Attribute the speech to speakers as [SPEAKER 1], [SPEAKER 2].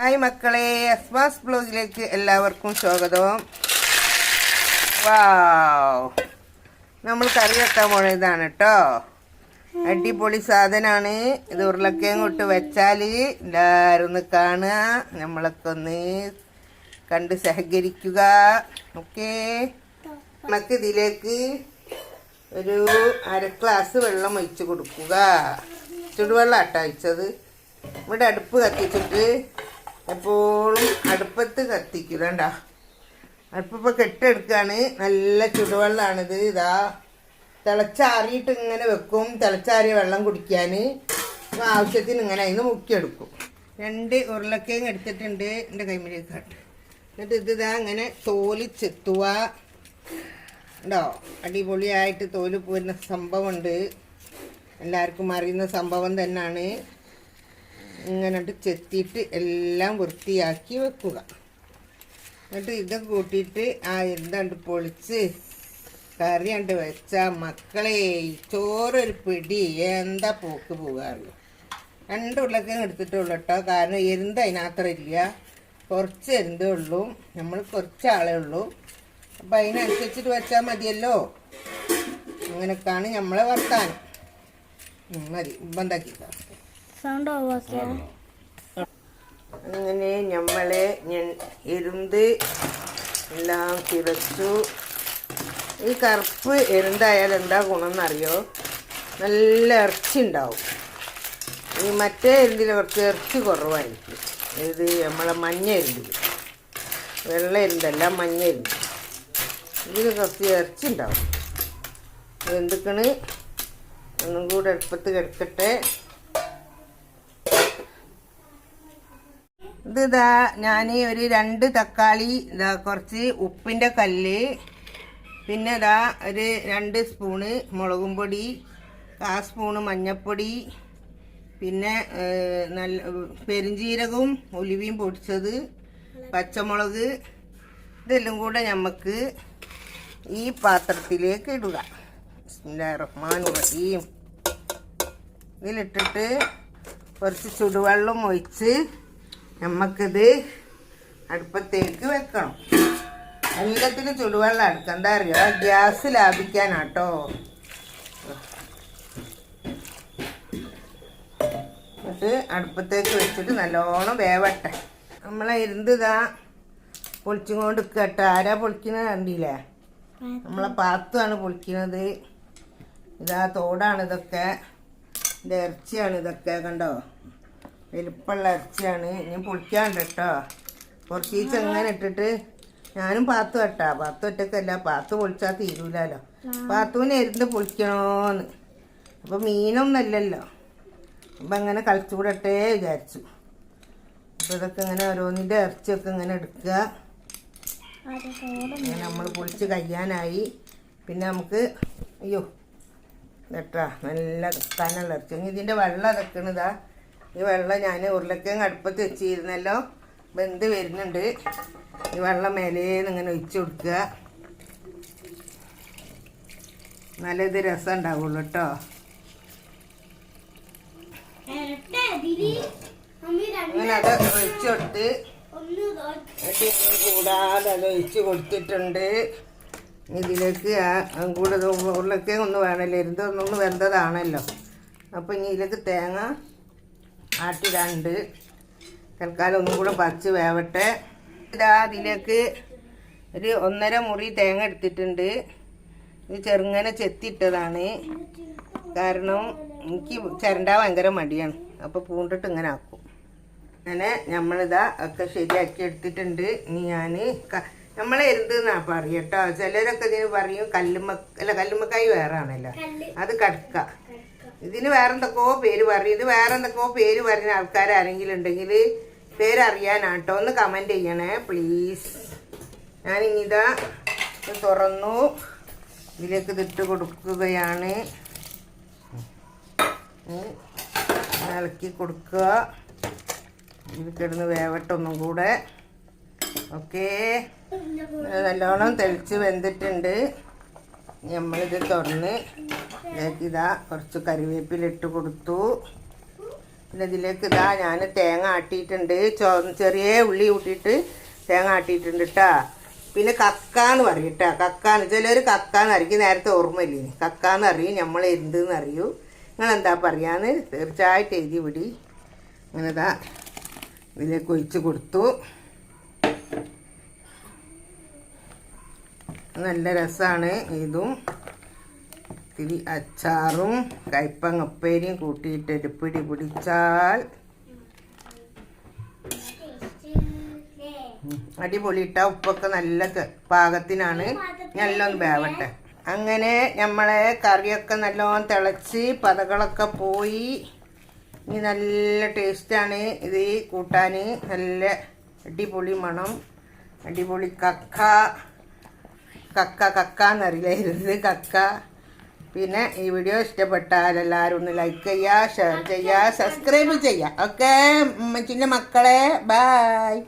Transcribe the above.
[SPEAKER 1] Hi മക്കളെ അസ്മാസ് ബ്ലോഗിലേക്ക് എല്ലാവർക്കും സ്വാഗതം. വാവ്. നമ്മൾ കറി വെക്കാൻ പോണതാണ് കേട്ടോ അടിപൊളി സാധനമാണ് ഇത് ഉരുളക്കിഴങ്ങ് ഇട്ട് വെച്ചാൽ എല്ലാവരും ഒന്ന് കാണുക. നമ്മളൊക്കെ ഒന്ന് കണ്ട് സഹകരിക്കുക. ഓക്കേ? നമുക്ക് ഇതിലേക്ക് ഒരു അര ഗ്ലാസ് വെള്ളം ഒഴിച്ച് കൊടുക്കുക. ചുടുവെള്ളം ആട്ടോ ഒഴിച്ചത്. ഇവിടെ അടുപ്പ് കത്തിച്ചിട്ട് എപ്പോഴും അടുപ്പത്ത് കത്തിക്കുക കണ്ടോ? അടുപ്പിപ്പോൾ കെട്ടെടുക്കുകയാണ് നല്ല ചുടുവെള്ളമാണിത് ഇതാ തിളച്ചാറിയിട്ട് ഇങ്ങനെ വെക്കും. തിളച്ചാറിയ വെള്ളം കുടിക്കാൻ ആവശ്യത്തിന് ഇങ്ങനെ അതിന് മുക്കിയെടുക്കും. രണ്ട് ഉരുളക്കിഴങ്ങ് എടുത്തിട്ടുണ്ട് എന്റെ കൈമിലേക്ക് എന്നിട്ട് ഇത് ഇതാ ഇങ്ങനെ തോൽ ചെത്തുക. ഉണ്ടോ അടിപൊളിയായിട്ട് തോൽ പോരുന്ന സംഭവമുണ്ട്. എല്ലാവർക്കും അറിയുന്ന സംഭവം തന്നെയാണ് ഇങ്ങനെ ചെത്തിയിട്ട് എല്ലാം വൃത്തിയാക്കി വെക്കുക. എന്നിട്ട് ഇത് കൂട്ടിയിട്ട് ആ എന്താണ്ട് പൊളിച്ച് കറി കണ്ട് വെച്ചാൽ മക്കളെ ചോറൊരു പിടി. എന്താ പോക്ക് പോകാറുള്ളൂ രണ്ട് ഉരുളക്കിഴങ്ങ് എടുത്തിട്ടുള്ളൂ കേട്ടോ കാരണം എരുന്ത് അതിനകത്തില്ല കുറച്ച് എരുന്തേ ഉള്ളൂ. നമ്മൾ കുറച്ച് ആളേ ഉള്ളൂ. അപ്പം അതിനനുസരിച്ചിട്ട് വെച്ചാൽ മതിയല്ലോ. അങ്ങനെയൊക്കെയാണ് നമ്മളെ വർത്താനം. മതി. ബന്ധാക്കിക്കാം
[SPEAKER 2] സൗണ്ട്
[SPEAKER 1] അങ്ങനെ നമ്മളെ എരുന്ത് എല്ലാം തിരച്ചു ഈ കറുപ്പ് എരുന്തായാൽ എന്താ ഗുണം എന്നറിയോ നല്ല ഇറച്ചി ഉണ്ടാവും ഈ മറ്റേ എരുന്തിൽ കുറച്ച് ഇറച്ചി കുറവായിരിക്കും. ഇത് നമ്മളെ മഞ്ഞ എരുന്തിൽ വെള്ള എരുന്തല്ല മഞ്ഞ എരുന്ത് ഇതിന് കുറച്ച് ഇറച്ചി ഉണ്ടാവും എന്തൊക്കെയാണ് ഒന്നും കൂടെ അടുപ്പത്ത് കിടക്കട്ടെ. ഇത് ഇതാ ഞാൻ ഒരു രണ്ട് തക്കാളി ഇതാ കുറച്ച് ഉപ്പിന്റെ കല്ല് പിന്നെ ഇതാ ഒരു രണ്ട് സ്പൂണ് മുളകും പൊടി കാ സ്പൂണ് മഞ്ഞൾപ്പൊടി പിന്നെ നല്ല പെരുംജീരകവും ഒലിവിയും പൊടിച്ചത് പച്ചമുളക് ഇതെല്ലാം കൂടെ നമുക്ക് ഈ പാത്രത്തിലേക്ക് ഇടുക. റഹ്മാൻ റഹീം. ഇതിലിട്ടിട്ട് കുറച്ച് ചുടുവെള്ളം ഒഴിച്ച് നമുക്കിത് അടുപ്പത്തേക്ക് വെക്കണം. എല്ലാത്തിനും ചുടുവെള്ളം അടുക്കണ്ട അറിയോ? ഗ്യാസ് ലാഭിക്കാനാട്ടോ. എന്നിട്ട് അടുപ്പത്തേക്ക് വെച്ചിട്ട് നല്ലോണം വേവട്ടെ. നമ്മളെ ഇരുന്നിതാ പൊളിച്ചും കൊണ്ട് കേട്ടോ ആരാ പൊളിക്കുന്നത് കണ്ടില്ലേ? നമ്മളെ പാത്തുമാണ് പൊളിക്കുന്നത് ഇതാ തോടാണ് ഇതൊക്കെ ഇത് ഇറച്ചിയാണ് ഇതൊക്കെ കണ്ടോ? വലിപ്പമുള്ള ഇറച്ചിയാണ്. ഇനി പൊളിക്കാണ്ട് കേട്ടോ. കുറച്ച് ഈ ചെങ്ങനെ ഇട്ടിട്ട് ഞാനും പാത്തു കേട്ടാ പാത്തു ഒറ്റക്കല്ല പാത്തു പൊളിച്ചാൽ തീരൂലല്ലോ പാത്തുവിനെ എരുന്ന് പൊളിക്കണോന്ന്. അപ്പം മീനൊന്നല്ലല്ലോ അപ്പം അങ്ങനെ കളിച്ചുകൂടട്ടെ വിചാരിച്ചു. അപ്പം ഇതൊക്കെ ഇങ്ങനെ ഓരോന്നിന്റെ ഇറച്ചിയൊക്കെ ഇങ്ങനെ എടുക്കുക. അങ്ങനെ നമ്മൾ പൊളിച്ച് കഴിയാനായി. പിന്നെ നമുക്ക് അയ്യോ കേട്ടാ നല്ല കനുള്ള ഇറച്ചി. ഇതിന്റെ വെള്ളം ഇതൊക്കെയാണിതാ ഈ വെള്ളം ഞാൻ ഉരുളക്കിഴങ്ങ് അടുപ്പത്ത് വെച്ചിരുന്നല്ലോ. വെന്ത് വരുന്നുണ്ട്? ഈ വെള്ളം മേലേന്ന് ഇങ്ങനെ ഒഴിച്ചു കൊടുക്കുക. നല്ല ഇത് രസം ഉണ്ടാവുള്ളൂ കേട്ടോ. അങ്ങനെ അത് ഒഴിച്ചു കൊടുത്ത്. കൂടാതെ അത് ഒഴിച്ചു കൊടുത്തിട്ടുണ്ട്. ഇതിലേക്ക് കൂടെ ഉരുളക്കിഴങ്ങ് ഒന്ന് വേണമല്ലോ. ഇരുന്നൊന്നൊന്ന് വെന്തതാണല്ലോ. അപ്പോൾ ഇനി ഇതിലേക്ക് തേങ്ങ ആട്ടിടാണ്ട് തൽക്കാലം ഒന്നും കൂടെ പറിച്ച് വേവട്ടെ. ഇതാ അതിലേക്ക് ഒരു ഒന്നര മുറി തേങ്ങ എടുത്തിട്ടുണ്ട്. ഇത് ചെറുങ്ങനെ ചെത്തിയിട്ടതാണ്. കാരണം എനിക്ക് ചിരണ്ട ഭയങ്കര മടിയാണ്. അപ്പോൾ പൂണ്ടിട്ട് ഇങ്ങനെ ആക്കും. അങ്ങനെ നമ്മളിതാ ഒക്കെ ശരിയാക്കി എടുത്തിട്ടുണ്ട്. ഇനി ഞാൻ നമ്മളെ എന്തെന്നാ പറയട്ടോ. ചിലരൊക്കെ ഇതിന് പറയും കല്ലുമ്മ അല്ല കല്ലുമ്മക്കായി വേറെ ആണല്ലോ അത് കടുക്ക. ഇതിന് വേറെന്തൊക്കെയോ പേര് പറയും ഇത് വേറെന്തൊക്കെയോ പേര് പറയുന്ന ആൾക്കാർ ആരെങ്കിലും ഉണ്ടെങ്കിൽ പേരറിയാനാട്ടോ. ഒന്ന് കമന്റ് ചെയ്യണേ പ്ലീസ് ഞാനിങ്ങിതാ ഇത് തുറന്നു. ഇതിലേക്ക് ഇതിട്ട് കൊടുക്കുകയാണ്. ഇളക്കി കൊടുക്കുക. ഇതിൽ കിടന്ന് വേവട്ടെ ഒന്നും കൂടെ. ഓക്കേ. നല്ലോണം തെളിച്ച് വെന്തിട്ടുണ്ട്. നമ്മളിത് തുറന്ന് ഇതാ കുറച്ച് കറിവേപ്പിലിട്ട് കൊടുത്തു. പിന്നെ ഇതിലേക്ക് ഇതാ ഞാൻ തേങ്ങ ആട്ടിയിട്ടുണ്ട്. ചോ ചെറിയ ഉള്ളി കൂട്ടിയിട്ട് തേങ്ങ ആട്ടിയിട്ടുണ്ട് കേട്ടാ പിന്നെ കക്കാന്ന് പറയും കേട്ടാ കക്കാന്ന് ചിലർ കക്കാന്ന് അറിയിക്കും നേരത്തെ ഓർമ്മയില്ലേ. കക്കാന്ന് അറിയും നമ്മൾ എന്തെന്ന് അറിയൂ. നിങ്ങൾ എന്താ പറയാന്ന്? തീർച്ചയായിട്ടും എഴുതി വിടി. അങ്ങനെ ഇതാ ഇതിലേക്ക് ഒഴിച്ച് കൊടുത്തു. നല്ല രസമാണ് ഇതും. ഇത്തിരി അച്ചാറും കയ്പങ്ങപ്പേരിയും കൂട്ടിയിട്ട് ഒരു പിടി പിടിച്ചാൽ അടിപൊളി ഇട്ട ഉപ്പൊക്കെ നല്ല പാകത്തിനാണ്. നല്ലൊന്ന് വേവട്ടെ. അങ്ങനെ നമ്മളെ കറിയൊക്കെ നല്ലോണം തിളച്ച് പതകളൊക്കെ പോയി. ഇനി നല്ല ടേസ്റ്റാണ് ഇത് കൂട്ടാൻ നല്ല അടിപൊളി മണം. അടിപൊളി കക്ക. കക്ക കക്ക എന്നറിയില്ലായിരുന്നു കക്ക. പിന്നെ ഈ വീഡിയോ ഇഷ്ടപ്പെട്ടാൽ എല്ലാവരും ഒന്ന് ലൈക്ക് ചെയ്യുക ഷെയർ ചെയ്യുക സബ്സ്ക്രൈബ് ചെയ്യുക. ഓക്കെ ചിന്ന മക്കളെ ബായ്